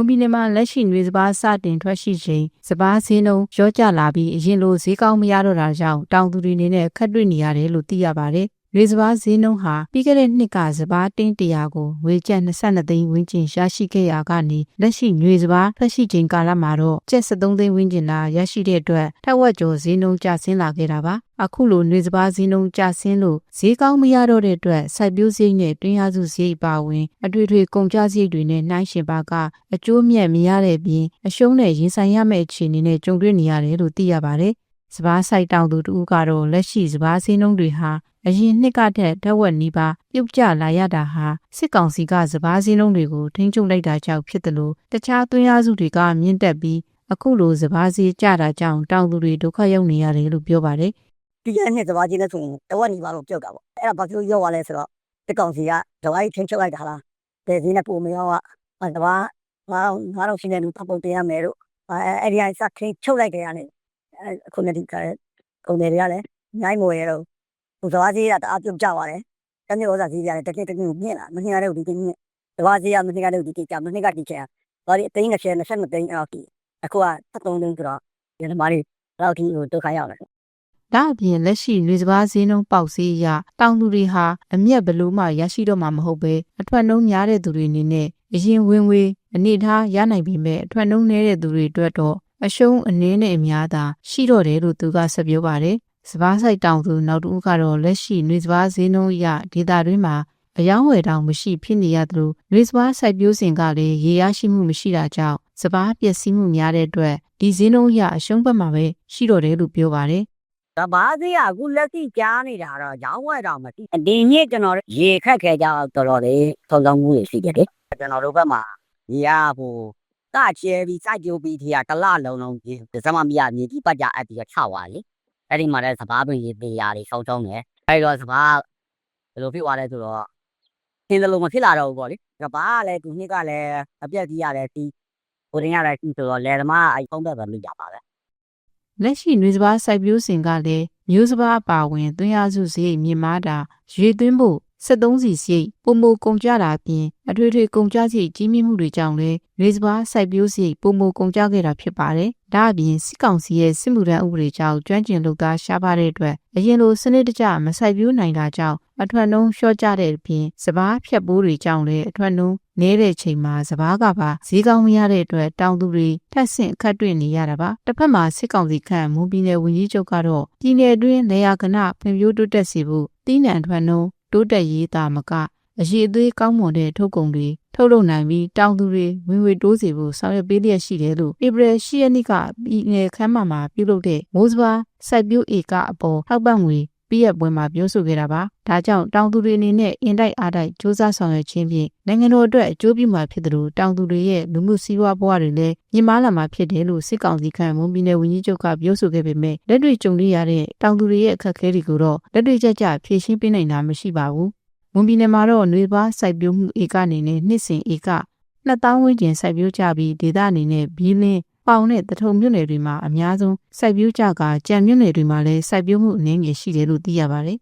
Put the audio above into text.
မွန်ပြည်နယ်မှာလက်ရှိຫນွေစပားစတင်ထွက်ရှိချိန်စပားဈေးနှုန်းရောကျလာပြီးအရင်လိုဈေးကောင်းမရတော့တာကြောင့်တောင်သူတွေအနေနဲ့ခက်တွေ့နေရတယ်လို့သိရပါတယ်။ ရွေစပားဈေးနှုန်းဟာပြီးခဲ့တဲ့နှစ်ကစပားတင်းတရာကိုငွေကျပ်22သိန်းဝန်းကျင်ရရှိခဲ့ရာကနေလက်ရှိရွေစပားထွက်ရှိချိန်ကာလမှာတော့ကျပ်73သိန်းဝန်းကျင်သာရရှိတဲ့အတွက်ထက်ဝက်ကျော်ဈေးနှုန်းကျဆင်းလာခဲ့တာပါ။အခုလိုရွေစပားဈေးနှုန်းကျဆင်းလို့ဈေးကောင်းမရတော့တဲ့အတွက်စိုက်ပျိုးစရိတ်နဲ့တွင်းရစုစရိတ်ပါဝင်အထွေထွေကုန်ကျစရိတ်တွေနဲ့နှိုင်းယှဉ်ပါကအကျိုးမြတ်မရတဲ့ပြင်အရှုံးနဲ့ရင်ဆိုင်ရမယ့်အခြေအနေနဲ့ကြုံတွေ့နေရတယ်လို့သိရပါတယ်။စပားဆိုင်တောင်သူတူကတော့လက်ရှိစပားစင်းနှုန်းတွေဟာ အရင်နှစ်ကတည်းကတဝက်နီးပါးပြုတ်ကျလာရတာဟာစစ်ကောင်စီကစပားစင်းနှုန်းတွေကိုထိန်းချုပ်လိုက်တာကြောင့်ဖြစ်တယ်လို့တခြားသွင်းရစုတွေကမြင့်တက်ပြီးအခုလိုစပားစည်းကျတာကြောင့်တောင်သူတွေဒုက္ခရောက်နေရတယ်လို့ပြောပါတယ်ဒီကနေ့စပါးကြီးနဲ့ဆိုရင်တဝက်နီပါလို့ပြုတ်တာပေါ့အဲ့ဒါဘာဖြစ်လို့ရောက်သွားလဲဆိုတော့တကောင်စီကဒဝိုင်းချင်းချုပ်လိုက်တာလားတဲ့ဒီနဲ့ပုံမရောကအဲတပါးငါငါတော့ရှိနေလူပပုံတင်ရမယ်တို့အဲအဲ့ဒီအစခင်းချုပ်လိုက်တယ်ရတယ်အဲအခုလည်းဒီကကုံတယ်တွေကလည်းညိုင်းမွေရတော့ ဟိုစပါးကြီးကတအားပြုတ်ကြသွားတယ်တနေ့ဥစားကြီးရတယ်တကယ်တကယ်မြင့်လာမနှင်းရတဲ့ဒီကနေ့စပါးကြီးကမနှင်းရတဲ့ဒီကကြမနှင်းကဒီချင်ဘာဒီအသိန်း20 20သိန်းအောက်ကြီးအခုက73သိန်းဆိုတော့ဒီမှာတွေတော့ဒီဟိုဒုက္ခရောက်တယ်ဒါအပြင်လက်ရှိလူစပားဈေးနှုန်းပေါက်ဈေးအရတောင်သူတွေဟာအမျက်ဘလို့မှရရှိတော့မှာမဟုတ်ပဲအထွက်နှုံးများတဲ့သူတွေအနေနဲ့အရင်ဝင်ဝေးအနေထားရနိုင်ပြီမဲ့အထွက်နှုံးနည်းတဲ့သူတွေအတွက်တော့အရှုံးအနည်းနဲ့အများသာရှိတော့တယ်လို့သူကဆက်ပြောပါတယ်။ စပားဆိုင်တောင်သူနောက်တူကတော့လက်ရှိလူစပားဈေးနှုန်းအရဒေတာတွင်းမှာအယောင်းဝယ်တောင်မရှိဖြစ်နေရသလိုလူစပားစိုက်ပျိုးစဉ်ကလည်းရေရရှိမှုမရှိတာကြောင့်စပားပျက်စီးမှုများတဲ့အတွက်ဒီဈေးနှုန်းအရအရှုံးဘက်မှာပဲရှိတော့တယ်လို့ပြောပါတယ်။တဘာစီကအခုလက်ရှိကြားနေတာတော့ရောင်းဝယ်တော့မသိ။အတင်းကြီးကျွန်တော်တို့ရေခက်ခဲကြတော့တော်တော်လေးထုံထုံမှုတွေရှိတယ်လေ။ကျွန်တော်တို့ဘက်မှာရေရဟိုကကျဲပြီးစိုက်ကြိုးပြီးทีကတလလုံးလုံးဒီစမမရမြေကြီးပတ်ကြအပ်ပြီးတော့ချသွားလေ။ အဲ့ဒီမှာလည်းစဘာပင်ရေသေးရာတွေဆောင်းဆောင်းတယ်။အဲ့တော့စဘာဘယ်လိုဖြစ်သွားလဲဆိုတော့သင်တယ်လို့မဖြစ်လာတော့ဘူးပေါ့လေ။စဘာကလည်းဒီနှစ်ကလည်းအပြက်ကြီးရတယ်ဒီဟိုတင်ရတယ်ဒီဆိုတော့လယ်သမားအဲ့ဖုံးသက်ပဲလုပ်ကြပါပဲလက်ရှိနွေစပားစိုက်ပျိုးစဉ်ကလည်းမျိုးစပားအပါဝင်သွင်းရစုစရိတ်မြင့်မားတာရွေသွင်းဖို့73စီစရိတ်ပုံမကုန်ကြတာအပြင်အထွေထွေကုန်ကြစရိတ်ကြီးမြင့်မှုတွေကြောင့်လည်းနွေစပားစိုက်ပျိုးစရိတ်ပုံမကုန်ကြခဲ့တာဖြစ်ပါတယ်။ ဒါအပြင်စစ်ကောင်စီရဲ့စစ်မှုထမ်းဥပဒေကြောင့်ကျွမ်းကျင်လုပ်သားရှားပါတဲ့အတွက်အရင်လိုစနစ်တကျမစိုက်ပျိုးနိုင်တာကြောင့်အထွတ်နှုံးလျှော့ကျတဲ့အပြင်စပားဖြတ်ပိုးတွေကြောင့်လည်းအထွတ်နှုံးနေတဲ့ချိန်မှာစပားကပါဈေးကောင်းမရတဲ့အတွက်တောင်သူတွေထက်ဆင့်အခက်တွေ့နေရတာပါတစ်ဖက်မှာစစ်ကောင်စီခန့်မွန်ပြည်နယ်ဝန်ကြီးချုပ်ကတော့ပြည်နယ်အတွင်းလေယာကနဖွံ့ဖြိုးတိုးတက်စေဖို့တီးနှံအထွတ်နှုံးတိုးတက်ရေးတာမက အရေးအသေးကောင်းမွန်တဲ့ထုတ်ကုန်တွေထုတ်လုပ်နိုင်ပြီးတောင်သူတွေဝင်ဝေတိုးစေဖို့ဆောင်ရွက်ပေးလျက်ရှိတယ်လို့ဧပြီ10ရက်နေ့ကပြည်နယ်ခမ်းမမှာပြုလုပ်တဲ့မိုးစပါစိုက်ပျိုးဧကအပေါ်ထောက်ပံ့ငွေပြည့်ရပွဲမှာပြောဆိုခဲ့တာပါ။ဒါကြောင့်တောင်သူတွေအနေနဲ့အင်တိုက်အားတိုက်စ조사ဆောင်ရွက်ခြင်းဖြင့်နိုင်ငံတော်အတွက်အကျိုးပြုမှာဖြစ်တယ်လို့တောင်သူတွေရဲ့လူမှုစီးပွားဘဝတွေလည်းညီမလာမှာဖြစ်တယ်လို့စစ်ကောင်စီခန့်မွန်ပြည်နယ်ဝန်ကြီးချုပ်ကပြောဆိုခဲ့ပေမဲ့လက်တွေ့ကြုံရတဲ့တောင်သူတွေရဲ့အခက်အခဲတွေကိုတော့လက်တွေ့ကျကျဖြေရှင်းပေးနိုင်တာမရှိပါဘူး။ မွန်ပြည်နယ်မှာတော့နှွေပါစိုက်ပျိုးမှုဧကအနေနဲ့နှစ်စဉ်ဧက2000ဝန်းကျင်စိုက်ပျိုးကြပြီးဒေသအနေနဲ့ဘီလင်းပေါင်နဲ့တထုံမြို့နယ်တွေမှာအများဆုံးစိုက်ပျိုးကြကကြံမြို့နယ်တွေမှာလည်းစိုက်ပျိုးမှုအနည်းငယ်ရှိတယ်လို့သိရပါတယ်